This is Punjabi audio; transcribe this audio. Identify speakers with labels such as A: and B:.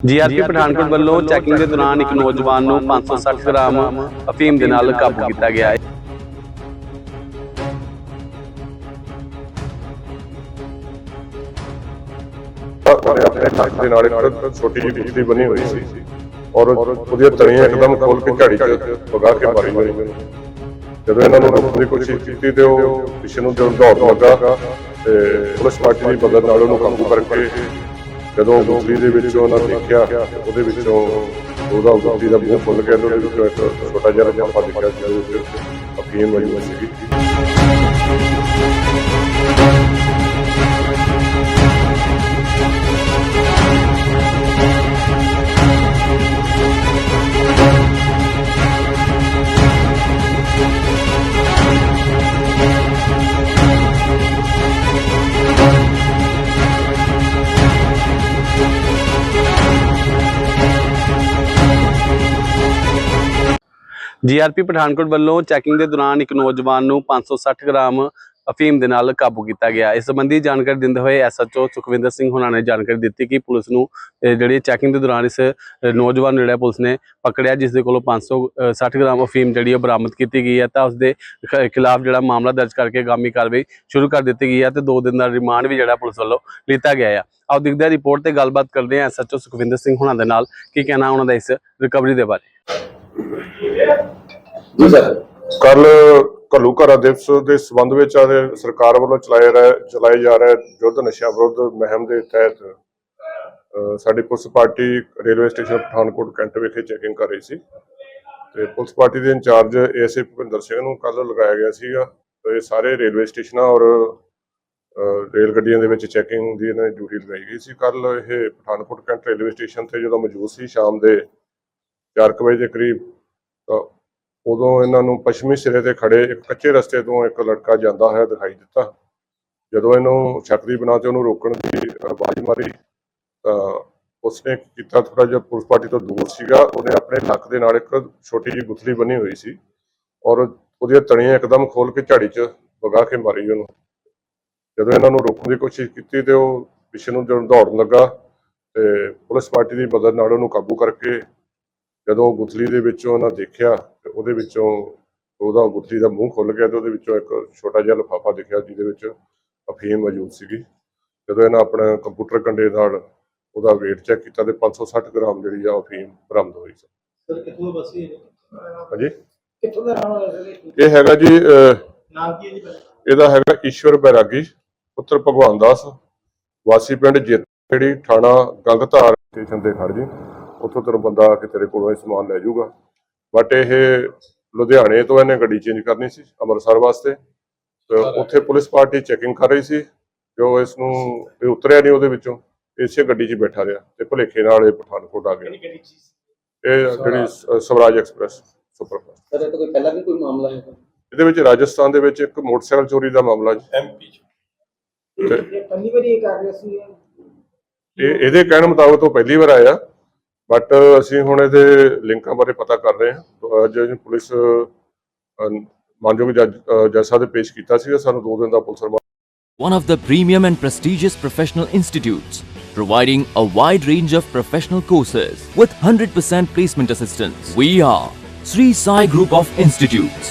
A: ਜੀਆਰਪੀ ਪਠਾਨਕੋਟ ਵੱਲੋਂ ਚੈਕਿੰਗ ਦੇ ਦੌਰਾਨ ਇੱਕ ਨੌਜਵਾਨ ਨੂੰ 560 ਗ੍ਰਾਮ ਅਫੀਮ ਦੇ ਨਾਲ ਕਾਬੂ ਕੀਤਾ ਗਿਆ ਹੈ।
B: ਆਪਣੇ ਹੱਥ ਦੇ ਨਾਲ ਇੱਕ ਛੋਟੀ ਜਿਹੀ ਬਿਜਲੀ ਬਣੀ ਹੋਈ ਸੀ ਔਰ ਉਹਦੀਆਂ ਤਣੀਆਂ ਇੱਕਦਮ ਖੋਲ ਕੇ ਝਾੜੀ 'ਚ ਵਗਾ ਕੇ ਮਾਰੀ ਹੋਈ ਜਦੋਂ ਇਹਨਾਂ ਨੂੰ ਰੋਕਣ ਦੀ ਕੋਸ਼ਿਸ਼ ਕੀਤੀ ਤੇ ਉਹ ਪਿੱਛੇ ਨੂੰ ਜਦੋਂ ਦੌੜ ਲੱਗਾ ਤੇ ਪੁਲਿਸ ਪਾਰਟੀ ਦੀ ਮਦਦ ਨਾਲ ਉਹਨੂੰ ਕਾਬੂ ਕਰਕੇ ਜਦੋਂ ਗੁੱਲੀ ਦੇ ਵਿੱਚ ਉਹਨਾਂ ਦੇਖਿਆ, ਉਹਦੇ ਵਿੱਚੋਂ ਉਹਦਾ ਗੁੱਲੀ ਦਾ ਮੂੰਹ ਖੁੱਲ ਗਿਆ ਤੇ ਉਹਦੇ ਵਿੱਚੋਂ ਇੱਕ ਛੋਟਾ ਜਿਹਾ ਲਿਫਾਫਾ ਦਿਖਿਆ ਸੀ ਉਹਦੇ ਵਿੱਚ ਅਫੀਮ ਵਾਲੀ ਸੀਗੀ।
A: ਜੀਆਰਪੀ ਪਠਾਨਕੋਟ ਵੱਲੋਂ ਚੈਕਿੰਗ ਦੇ ਦੌਰਾਨ ਇੱਕ ਨੌਜਵਾਨ ਨੂੰ 560 ਗ੍ਰਾਮ ਅਫੀਮ ਦੇ ਨਾਲ ਕਾਬੂ ਕੀਤਾ ਗਿਆ। ਇਸ ਸੰਬੰਧੀ ਜਾਣਕਾਰੀ ਦਿੰਦੇ ਹੋਏ ਐਸਐਚਓ ਸੁਖਵਿੰਦਰ ਸਿੰਘ ਹੁਣਾਂ ਨੇ ਜਾਣਕਾਰੀ ਦਿੱਤੀ ਕਿ ਪੁਲਿਸ ਨੂੰ ਜਿਹੜੀ ਚੈਕਿੰਗ ਦੇ ਦੌਰਾਨ ਇਸ ਨੌਜਵਾਨ ਨੂੰ ਜਿਹੜਾ ਪੁਲਿਸ ਨੇ ਪਕੜਿਆ ਜਿਸ ਦੇ ਕੋਲੋਂ 560 ਗ੍ਰਾਮ ਅਫੀਮ ਜਿਹੜੀ ਉਹ ਬਰਾਮਦ ਕੀਤੀ ਗਈ ਹੈ, ਤਾਂ ਉਸ ਦੇ ਖ- ਖਿਲਾਫ ਜਿਹੜਾ ਮਾਮਲਾ ਦਰਜ ਕਰਕੇ ਗਾਮੀ ਕਾਰਵਾਈ ਸ਼ੁਰੂ ਕਰ ਦਿੱਤੀ ਗਈ ਹੈ ਤੇ 2 ਦਿਨ ਦਾ ਰਿਮਾਂਡ ਵੀ ਜਿਹੜਾ ਪੁਲਿਸ ਵੱਲੋਂ ਲਿੱਤਾ ਗਿਆ ਹੈ ਆਓ ਦੇਖਦੇ ਹਾਂ ਰਿਪੋਰਟ ਤੇ ਗੱਲਬਾਤ ਕਰਦੇ ਹਾਂ ਐਸਐਚਓ ਸੁਖਵਿੰਦਰ ਸਿੰਘ ਹੁਣਾਂ ਦੇ ਨਾਲ, ਕੀ ਕਹਿਣਾ ਉਹਨਾਂ ਦਾ ਇਸ ਰਿਕਵਰੀ ਦੇ ਬਾਰੇ।
C: ਜੀ ਸਰ।
B: ਕੱਲ ਘੱਲੂ ਘਰਾ ਦਿਵਸ ਦੇ ਸੰਬੰਧ ਵਿੱਚ ਆਦੇ ਸਰਕਾਰ ਵੱਲੋਂ ਚਲਾਏ ਰਹੇ ਚਲਾਏ ਜਾ ਰਹੇ ਯੁੱਧ ਨਸ਼ਾ ਵਿਰੁੱਧ ਮੁਹਿੰਮ ਦੇ ਤਹਿਤ ਸਾਡੀ police party railway station Pathankot cantt ਵਿਖੇ ਚੈਕਿੰਗ ਕਰ ਰਹੀ ਸੀ। ਤੇ ਪੁਲਿਸ ਪਾਰਟੀ ਦੇ ਇੰਚਾਰਜ ਏਐਸਏ ਭੁਪਿੰਦਰ ਸਿੰਘ ਨੂੰ ਕੱਲ ਲਗਾਇਆ ਗਿਆ ਸੀਗਾ। ਤੇ ਇਹ ਸਾਰੇ ਰੇਲਵੇ ਸਟੇਸ਼ਨਾਂ ਔਰ ਰੇਲ ਗੱਡੀਆਂ ਦੇ ਵਿੱਚ ਚੈਕਿੰਗ ਦੀ ਇਹਨਾਂ ਦੀ ਡਿਊਟੀ ਲਗਾਈ ਗਈ ਸੀ। ਕੱਲ ਇਹ ਪਠਾਨਕੋਟ ਕੈਂਟ ਰੇਲਵੇ ਸਟੇਸ਼ਨ ਤੇ ਜਦੋਂ ਮੌਜੂਦ ਸੀ, ਸ਼ਾਮ ਦੇ 4 ਕੁ ਵਜੇ ਦੇ ਕਰੀਬ, ਤਾਂ ਉਦੋਂ ਇਹਨਾਂ ਨੂੰ ਪੱਛਮੀ ਸਿਰੇ ਤੇ ਖੜੇ ਇੱਕ ਕੱਚੇ ਰਸਤੇ ਤੋਂ ਇੱਕ ਲੜਕਾ ਜਾਂਦਾ ਹੋਇਆ ਦਿਖਾਈ ਦਿੱਤਾ। ਜਦੋਂ ਇਹਨੂੰ ਸ਼ੱਕ ਬਣਾ ਤੇ ਉਹਨੂੰ ਰੋਕਣ ਦੀ ਆਵਾਜ਼ ਮਾਰੀ, ਤਾਂ ਉਸਨੇ ਕੀਤਾ ਥੋੜਾ ਜਿਹਾ ਪੁਲਿਸ ਪਾਰਟੀ ਤੋਂ ਦੂਰ ਸੀਗਾ। ਉਹਨੇ ਆਪਣੇ ਨੱਕ ਦੇ ਨਾਲ ਇੱਕ ਛੋਟੀ ਜਿਹੀ ਗੁੱਥਲੀ ਬੰਨੀ ਹੋਈ ਸੀ ਔਰ ਉਹਦੀਆਂ ਤਣੀਆਂ ਇੱਕਦਮ ਖੋਲ ਕੇ ਝਾੜੀ 'ਚ ਵਗਾ ਕੇ ਮਾਰੀ ਉਹਨੂੰ। ਜਦੋਂ ਇਹਨਾਂ ਨੂੰ ਰੋਕਣ ਦੀ ਕੋਸ਼ਿਸ਼ ਕੀਤੀ ਤੇ ਉਹ ਪਿੱਛੇ ਨੂੰ ਜਦੋਂ ਦੌੜਨ ਲੱਗਾ ਤੇ ਪੁਲਿਸ ਪਾਰਟੀ ਦੀ ਮਦਦ ਨਾਲ ਉਹਨੂੰ ਕਾਬੂ ਕਰਕੇ ਜਦੋਂ ਗੁੱਥਲੀ ਦੇ ਵਿੱਚੋਂ ਉਹਨਾਂ ਦੇਖਿਆ ਤੇ ਉਹਦੇ ਵਿੱਚੋਂ ਉਹਦਾ ਗੁੱਥਲੀ ਦਾ ਮੂੰਹ ਖੁੱਲ ਗਿਆ ਤੇ ਉਹਦੇ ਵਿੱਚੋਂ ਇੱਕ ਛੋਟਾ ਜਿਹਾ ਲਿਫਾਫਾ ਦਿਖਿਆ ਜਿਹਦੇ ਵਿੱਚ ਅਫੀਮ ਮੌਜੂਦ ਸੀਗੀ। ਜਦੋਂ ਇਹਨਾਂ ਆਪਣਾ ਕੰਪਿਊਟਰ ਕੰਡੇ ਨਾਲ ਉਹਦਾ weight ਚੈੱਕ ਕੀਤਾ ਤੇ 560 ਗ੍ਰਾਮ ਜਿਹੜੀ ਆ ਅਫੀਮ ਬਰਾਮਦ ਹੋਈ ਸੀ।
C: ਸਰ ਕਿੱਥੋਂ ਦਾ ਬਸੀ ਹੈ?
B: ਹਾਂਜੀ?
C: ਕਿੱਥੋਂ ਦਾ ਰਹਿਣ ਵਾਲਾ ਸਰ ਇਹ?
B: ਹੈਗਾ ਜੀ
C: ਨਾਮ ਕੀ ਹੈ ਜੀ?
B: ਇਹਦਾ ਹੈਗਾ ਈਸ਼ਵਰ ਬੈਰਾਗੀ ਪੁੱਤਰ ਭਗਵਾਨ ਦਾਸ ਵਾਸੀ ਪਿੰਡ ਜੇਤੜੀ ਥਾਣਾ ਗੰਗਧਾਰ ਸਟੇਸ਼ਨ ਤੇ ਖੜ ਜੀ। ਉੱਥੋਂ ਤੇਰਾ ਬੰਦਾ ਆ ਕੇ ਤੇਰੇ ਕੋਲੋਂ ਇਹ ਸਮਾਨ ਲੈ ਜਾਊਗਾ। ਬਟ ਇਹ ਲੁਧਿਆਣੇ ਤੋਂ ਇਹਨੇ ਗੱਡੀ ਚੇਂਜ ਕਰਨੀ ਸੀ ਅੰਮ੍ਰਿਤਸਰ ਵਾਸਤੇ। ਤੇ ਉੱਥੇ ਪੁਲਿਸ ਪਾਰਟੀ ਚੈਕਿੰਗ ਕਰ ਰਹੀ ਸੀ ਜੋ ਇਸ ਨੂੰ ਇਹ ਉਤਰਿਆ ਨਹੀਂ ਉਹਦੇ ਵਿੱਚੋਂ ਇਸੇ ਗੱਡੀ 'ਚ ਬੈਠਾ ਰਿਹਾ ਤੇ ਭੁਲੇਖੇ ਨਾਲ ਇਹ ਪਠਾਨਕੋਟ ਆ ਗਿਆ। ਇਹ ਜਿਹੜੀ ਸਵਰਾਜ ਐਕਸਪ੍ਰੈਸ ਸੁਪਰਫਾਸਟ।
C: ਸਰ ਇਹ ਤਾਂ ਕੋਈ ਪਹਿਲਾਂ ਵੀ ਕੋਈ ਮਾਮਲਾ ਹੈ?
B: ਇਹਦੇ ਵਿੱਚ ਰਾਜਸਥਾਨ ਦੇ ਵਿੱਚ ਇੱਕ ਮੋਟਰਸਾਈਕਲ ਚੋਰੀ ਦਾ ਮਾਮਲਾ ਜੀ।
C: ਐਮਪੀ ਇਹ ਪਹਿਲੀ ਵਾਰੀ ਇਹ ਕਰ ਰਿਹਾ ਸੀ
B: ਇਹ? ਇਹਦੇ ਕਹਿਣ ਮੁਤਾਬਕ ਤੋਂ ਪਹਿਲੀ ਵਾਰ ਆਇਆ। ਬਟ ਅਸੀਂ ਹੁਣ ਇਹਦੇ ਲਿੰਕਾਂ ਬਾਰੇ ਪਤਾ ਕਰ ਰਹੇ ਹਾਂ ਤਾਂ ਅੱਜ ਅਸੀਂ ਪੁਲਿਸ ਅਹ, ਮਾਨਯੋਗ ਜੱਜ ਅਹ, ਜੱਜ ਸਾਹਿਬ ਦੇ ਪੇਸ਼ ਕੀਤਾ ਸੀਗਾ ਸਾਨੂੰ 2 ਦਿਨ ਦਾ police remand
D: one of the premium and prestigious professional institutes, providing a wide range of professional courses with 100% placement assistance. We are Sri Sai Group of Institutes.